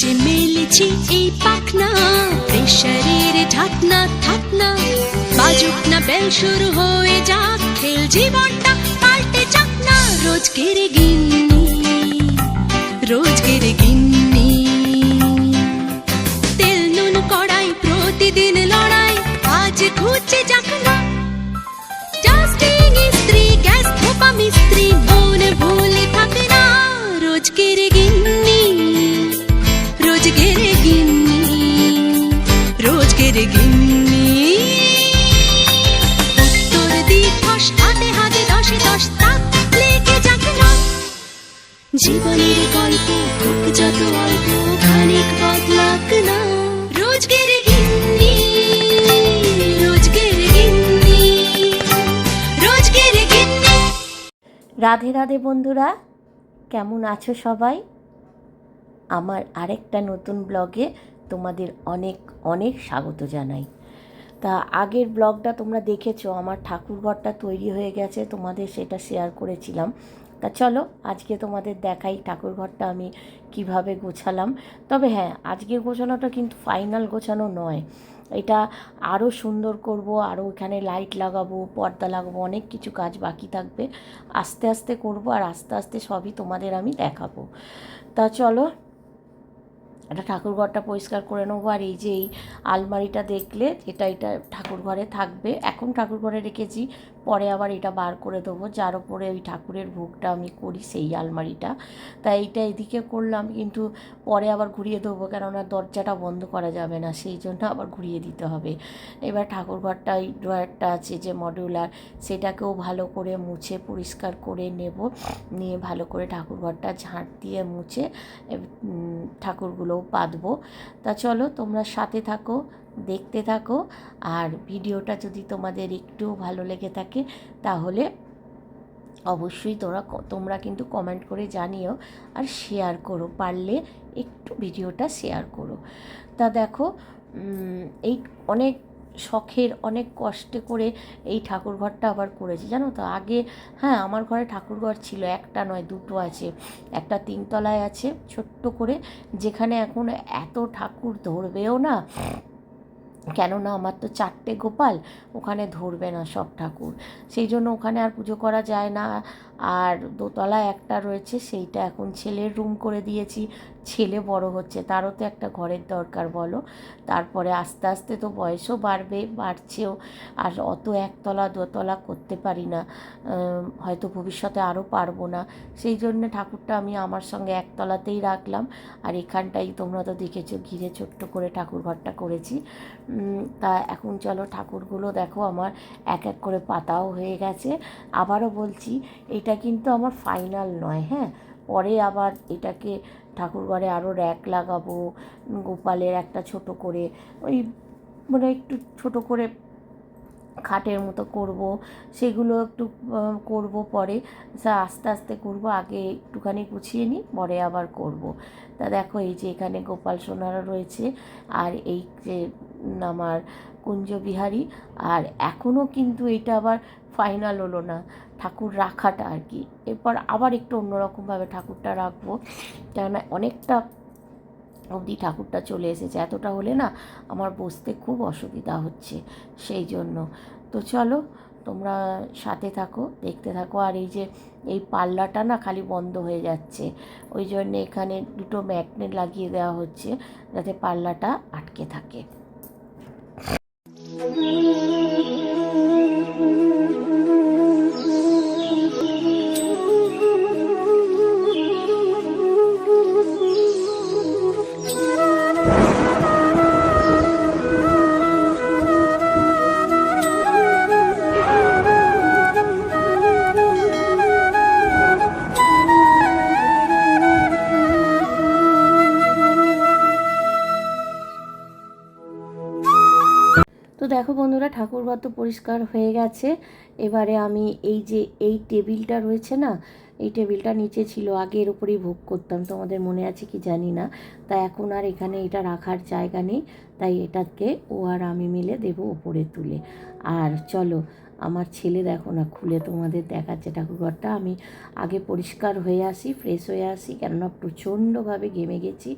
যে মেলেছি এই পাখনা প্রেশারের ঢাকনা থাকনা বাজুক না বেল শুরু হয়ে যাক, খেল জীবনটা পাল্টে যাক না। রোজকের গিন্নি রোজকের গিন্নি। তেল নুন কড়াই, প্রতিদিন লড়াই, আজ ঘুচে যাক জীবনের গল্প, হোক যত অল্প, খানিক বদলাক না। রোজকের গিন্নি রোজকের গিন্নি রোজকের গিন্নি। রাধে রাধে বন্ধুরা, কেমন আছো সবাই? আমার আরেকটা নতুন ব্লগে তোমাদের অনেক অনেক স্বাগত জানাই। তা আগের ব্লগটা তোমরা দেখেছ, আমার ঠাকুরঘরটা তৈরি হয়ে গেছে, তোমাদের সেটা শেয়ার করেছিলাম। তা চলো, আজকে তোমাদের দেখাই ঠাকুরঘরটা আমি কীভাবে গোছালাম। তবে হ্যাঁ আজকের গোছানোটা কিন্তু ফাইনাল গোছানো নয়। এটা আরও সুন্দর করব আরও এখানে লাইট লাগাবো, পর্দা লাগাবো, অনেক কিছু কাজ বাকি থাকবে। আস্তে আস্তে করব আর আস্তে আস্তে সবই তোমাদের আমি দেখাবো। তা চলো এটা ঠাকুরঘরটা পরিষ্কার করে নেব। আর এই যে এই আলমারিটা দেখলে, এটা এটা ঠাকুরঘরে থাকবে। এখন ঠাকুরঘরে রেখেছি পরে আবার এটা বার করে দেবো। যার ওপরে ওই ঠাকুরের ভোগটা আমি করি, সেই আলমারিটা। তাই এইটা এদিকে করলাম, কিন্তু পরে আবার ঘুরিয়ে দেবো, কেননা দরজাটা বন্ধ করা যাবে না, সেই জন্য আবার ঘুরিয়ে দিতে হবে। এবার ঠাকুরঘরটা ওই ড্রয়ারটা আছে যে মডিউলার সেটাকেও ভালো করে মুছে, পরিষ্কার করে নেব। নিয়ে ভালো করে ঠাকুরঘরটা ঝাঁট দিয়ে মুছে ঠাকুরগুলোও পাতবো। তা চলো, তোমরা সাথে থাকো। দেখতে থাকো। আর ভিডিওটা যদি তোমাদের একটু ভালো লেগে থাকে, তাহলে অবশ্যই তোমরা তোমরা কিন্তু কমেন্ট করে জানিও আর শেয়ার করো। পারলে একটু ভিডিওটা শেয়ার করো। তা দেখো এই অনেক শখের, অনেক কষ্টে করে এই ঠাকুরঘরটা আবার করেছি। জানো তো, আগে হ্যাঁ আমার ঘরে ঠাকুরঘর ছিল, একটা নয়, দুটো আছে। একটা তিনতলায় আছে, ছোট্ট করে। যেখানে এখন এত ঠাকুর ধরবেও না কেননা আমার তো চারটে গোপাল, ওখানে ধরবে না সব ঠাকুর। সেই জন্য ওখানে আর পুজো করা যায় না। আর দোতলা একটা রয়েছে, সেইটা এখন ছেলের রুম করে দিয়েছি। ছেলে বড় হচ্ছে, তারও তো একটা ঘরের দরকার বলো। তারপরে আস্তে আস্তে তো বয়সও বাড়বে, বাড়ছেও। আর অত একতলা দোতলা করতে পারি না হয়তো ভবিষ্যতে আরও পারব না। সেই জন্য ঠাকুরটা আমি আমার সঙ্গে একতলাতেই রাখলাম। আর এখানটাই তোমরা তো দেখেছ, ঘিরে ছোট্ট করে ঠাকুর ঘরটা করেছি। তা এখন চলো ঠাকুরগুলো দেখো, আমার এক এক করে পাতাও হয়ে গেছে। আবারও বলছি, এটা কিন্তু আমার ফাইনাল নয় হ্যাঁ? পরে আবার এটাকে ঠাকুরঘরে আরও র্যাক লাগাবো, গোপালের একটা ছোট করে, ওই মানে একটু ছোট করে খাটের মতো করব, সেগুলো একটু করব পরে। আস্তে আস্তে করব, আগে একটুখানি গুছিয়ে নিই, পরে আবার করব। তা দেখো, এই যে এখানে গোপাল সোনারা রয়েছে, আর এই যে আমার কুঞ্জবিহারী, আর এখনও কিন্তু এটা আবার ফাইনাল হলো না। ঠাকুর রাখাটা আর কি। এরপর আবার একটু অন্যরকমভাবে ঠাকুরটা রাখব, কেননা অনেকটা অবধি ঠাকুরটা চলে এসেছে। এতটা হলে না আমার বসতে খুব অসুবিধা হচ্ছে, সেই জন্য। তো চলো, তোমরা সাথে থাকো, দেখতে থাকো। আর এই যে, এই পাল্লাটা না খালি বন্ধ হয়ে যাচ্ছে, ওই জন্য এখানে দুটো ম্যাগনেট লাগিয়ে দেওয়া হচ্ছে, যাতে পাল্লাটা আটকে থাকে। দেখো বন্ধুরা ঠাকুরঘর তো পরিষ্কার হয়ে গেছে। এবারে আমি এই যে, এই টেবিলটা রয়েছে না, এই টেবিলটা নিচে ছিল, আগে এর উপরেই ভোগ করতাম। তোমাদের মনে আছে কি জানি না। তা এখন আর এখানে এটা রাখার জায়গা নেই, তাই এটাকে ও আর আমি মিলে দেবো ওপরে তুলে। আর চলো, আমার ছেলে দেখো না, খুলে তোমাদের দেখাচ্ছে ঠাকুরঘরটা আমি আগে পরিষ্কার হয়ে আসি ফ্রেশ হয়ে আসি, কেননা প্রচণ্ডভাবে ঘেমে গেছি।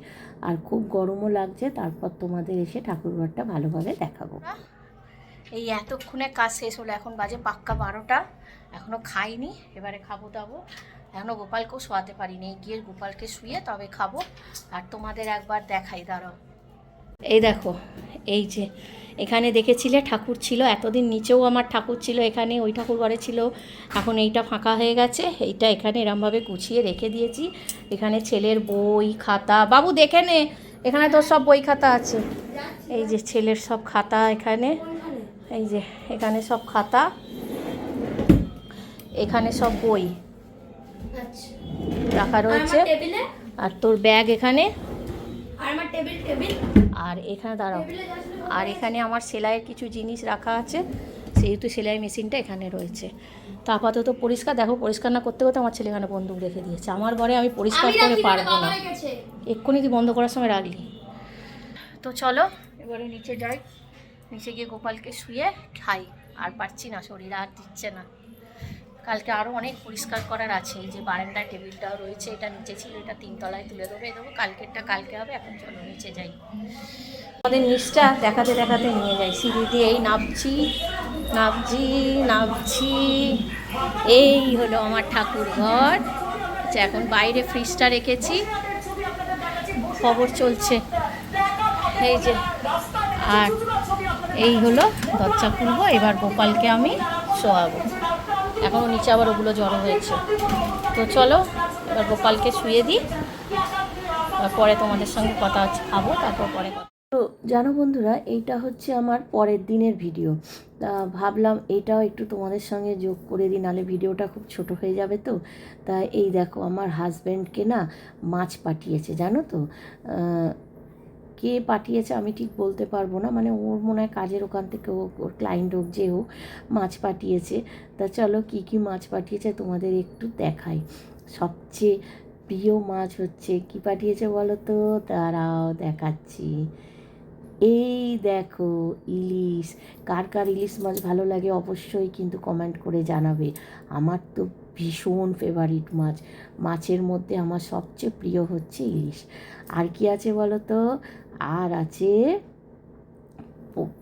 আর খুব গরমও লাগছে, তারপর তোমাদের এসে ঠাকুরঘরটা ভালোভাবে দেখাবো। এই এতক্ষণে কাজ শেষ হলো, এখন বাজে পাক্কা বারোটা। এখনও খাইনি, এবারে খাব দাবো এখনও গোপালকেও শোয়াতে পারিনি গিয়ে গোপালকে শুয়ে তবে খাব। আর তোমাদের একবার দেখাই, দাঁড়াও। এই দেখো, এই যে, এখানে দেখেছিলে ঠাকুর ছিল, এতদিন নিচেও আমার ঠাকুর ছিল, এখানে ওই ঠাকুর ঘরে ছিল। এখন এইটা ফাঁকা হয়ে গেছে, এইটা এখানে এরমভাবে গুছিয়ে রেখে দিয়েছি। এখানে ছেলের বই, খাতা, বাবু দেখে নে, এখানে তো সব বই খাতা আছে। এই যে ছেলের সব খাতা এখানে। এই যে এখানে সব খাতা এখানে সব বই আচ্ছা। রাখা রয়েছে। আর তোর ব্যাগ এখানে। আর এখানে দাঁড়াও। আর এখানে আমার সেলাইয়ের কিছু জিনিস রাখা আছে। সেহেতু সেলাই মেশিনটা এখানে রয়েছে। তা আপাতত পরিষ্কার দেখো পরিষ্কার না করতে করতে আমার ছেলে এখানে বন্দুক রেখে দিয়েছে। আমার ঘরে আমি পরিষ্কার করে পারব না। এক্ষুনি তুই বন্ধ করার সময় রাখলি? তো চলো এবারে নিচে যাই। নিচে গিয়ে গোপালকে শুয়ে খাই। আর পারছি না শরীর আর দিচ্ছে না। কালকে আরও অনেক পরিষ্কার করার আছে। এই যে বারান্দার টেবিলটাও রয়েছে এটা নিচে ছিল এটা তিনতলায় তুলে দেবো। দেবো কালকেরটা কালকে হবে এখন চলো নিচে যাই। আমাদের নিচটা দেখাতে দেখাতে নিয়ে যাই। সিঁড়ি দিয়ে এই নামছি নামছি নামছি। এই হলো আমার ঠাকুর ঘর। আচ্ছা, এখন বাইরে ফ্রিজটা রেখেছি। খবর চলছে। এই যে আর এই হলো দরজা খুলবো এবার গোপালকে আমি শোয়াবো। এখনও নিচে আবার ওগুলো জড়ো হয়েছে। তো চলো, এবার গোপালকে শুয়ে দিই। তারপরে তোমাদের সঙ্গে কথা খাব, তারপর পরে তো জানো বন্ধুরা, এইটা হচ্ছে আমার পরের দিনের ভিডিও। তা ভাবলাম এটাও একটু তোমাদের সঙ্গে যোগ করে দিই নাহলে ভিডিওটা খুব ছোট হয়ে যাবে তো। তা এই দেখো, আমার হাজব্যান্ডকে না মাছ পাঠিয়েছে, জানো তো? কে পাঠিয়েছে আমি ঠিক বলতে পারব না। মানে ওর মনে হয় কাজের ওখান থেকে হোক, ওর ক্লায়েন্ট হোক, যে হোক, মাছ পাঠিয়েছে। তা চলো কি কি মাছ পাঠিয়েছে তোমাদের একটু দেখাই। সবচেয়ে প্রিয় মাছ হচ্ছে, কি পাঠিয়েছে বলো তো? তারাও দেখাচ্ছি। এই দেখো ইলিশ। কার কার ইলিশ মাছ ভালো লাগে অবশ্যই কিন্তু কমেন্ট করে জানাবে। আমার তো ভীষণ ফেভারিট মাছ। মাছের মধ্যে আমার সবচেয়ে প্রিয় হচ্ছে ইলিশ। আর কি আছে বলো তো? আর আছে?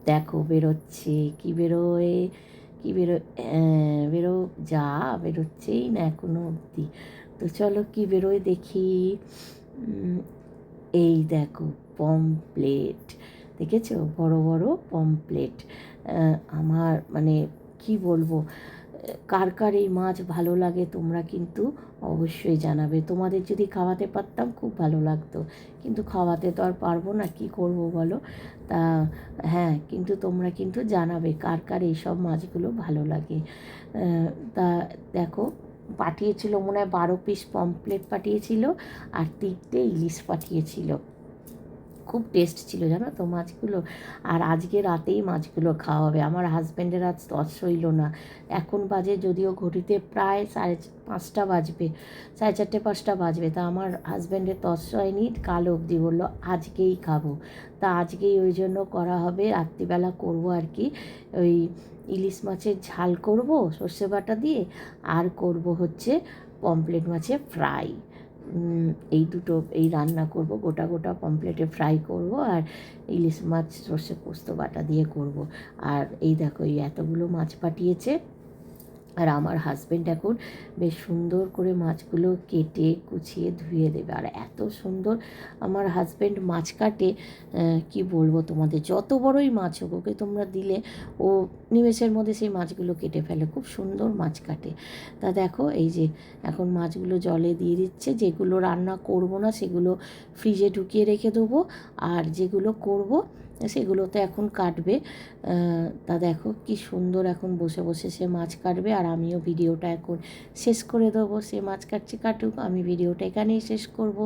দেখো, বেরোচ্ছে। কি বেরোয়? কি বেরো বেরো, যা বেরোচ্ছেই না এখনও অবধি। তো চলো কি বেরোয় দেখি। এই দেখো, পমপ্লেট। দেখেছ? বড় বড় পমপ্লেট। আমার মানে কি বলব? কার কার এই মাছ ভালো লাগে তোমরা কিন্তু অবশ্যই জানাবে। তোমাদের যদি খাওয়াতে পারতাম খুব ভালো লাগতো। কিন্তু খাওয়াতে তো আর পারব না, কি করব বলো? তা হ্যাঁ কিন্তু তোমরা কিন্তু জানাবে কার কার এইসব মাছগুলো ভালো লাগে। তা দেখো, পাঠিয়েছিল মনে হয় বারো পিস পমপ্লেট পাঠিয়েছিল আর তিনটে ইলিশ পাঠিয়েছিল। খুব টেস্ট ছিল, জানো তো মাছগুলো। আর আজকে রাতেই মাছগুলো খাওয়া হবে। আমার হাজব্যান্ডের আজ হইল না। এখন বাজে যদিও ঘড়িতে প্রায় সাড়ে পাঁচটা বাজবে, সাড়ে চারটে পাঁচটা বাজবে। তা আমার হাজব্যান্ডের তস হয়নি, কাল অবধি বলল আজকেই খাব। তা আজকেই ওই জন্য করা হবে, রাত্রিবেলা করব আর কি। ওই ইলিশ মাছের ঝাল করব, সর্ষে বাটা দিয়ে, আর করব হচ্ছে পমপ্লেট মাছের ফ্রাই এই দুটো, এই রান্না করব, গোটা গোটা পমপ্লেটে ফ্রাই করব আর ইলিশ মাছ সর্ষে পোস্ত বাটা দিয়ে করব। আর এই দেখো, এই এতগুলো মাছ পাঠিয়েছে। আর আমার হাজব্যান্ড এখন বেশ সুন্দর করে মাছগুলো কেটে, কুচিয়ে, ধুয়ে দেবে। আর এত সুন্দর আমার হাজব্যান্ড মাছ কাটে কি বলব তোমাদের? যত বড়ই মাছ হোক, ওকে তোমরা দিলে, ও নিমেষের মধ্যে সেই মাছগুলো কেটে ফেলে। খুব সুন্দর মাছ কাটে। তা দেখো, এই যে এখন মাছগুলো জলে দিয়ে দিচ্ছে। যেগুলো রান্না করব না, সেগুলো ফ্রিজে ঢুকিয়ে রেখে দেবো। আর যেগুলো করব সেগুলো তো এখন কাটবে। তা দেখো কি সুন্দর এখন বসে বসে সে মাছ কাটবে আর আমিও ভিডিওটা এখন শেষ করে দেবো। সে মাছ কাটছে কাটুক, আমি ভিডিওটা এখানেই শেষ করব।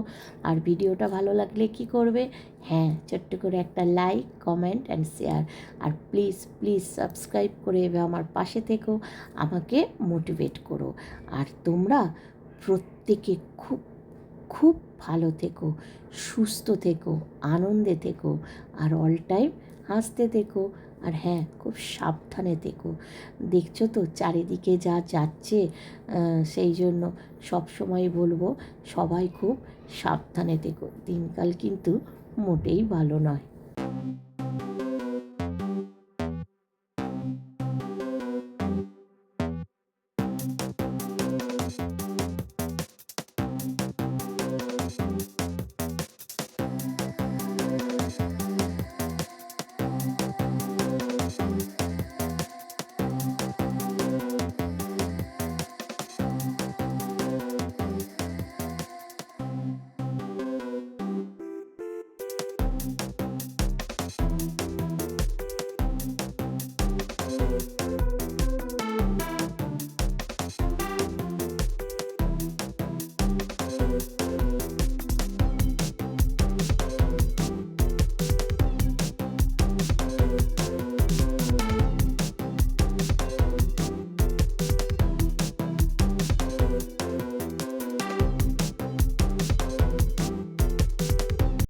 আর ভিডিওটা ভালো লাগলে কি করবে? হ্যাঁ ছোট্ট করে একটা লাইক, কমেন্ট অ্যান্ড শেয়ার আর প্লিজ প্লিজ সাবস্ক্রাইব করে এবার আমার পাশে থেকেও আমাকে মোটিভেট করো। আর তোমরা প্রত্যেকে খুব খুব ভালো থেকো, সুস্থ থেকো, আনন্দে থেকো, আর অল টাইম হাসতে থেকো, আর হ্যাঁ খুব সাবধানে থেকো। দেখছ তো চারিদিকে যা যাচ্ছে সেই জন্য সবসময় বলব সবাই খুব সাবধানে থেকো। দিনকাল কিন্তু মোটেই ভালো নয়।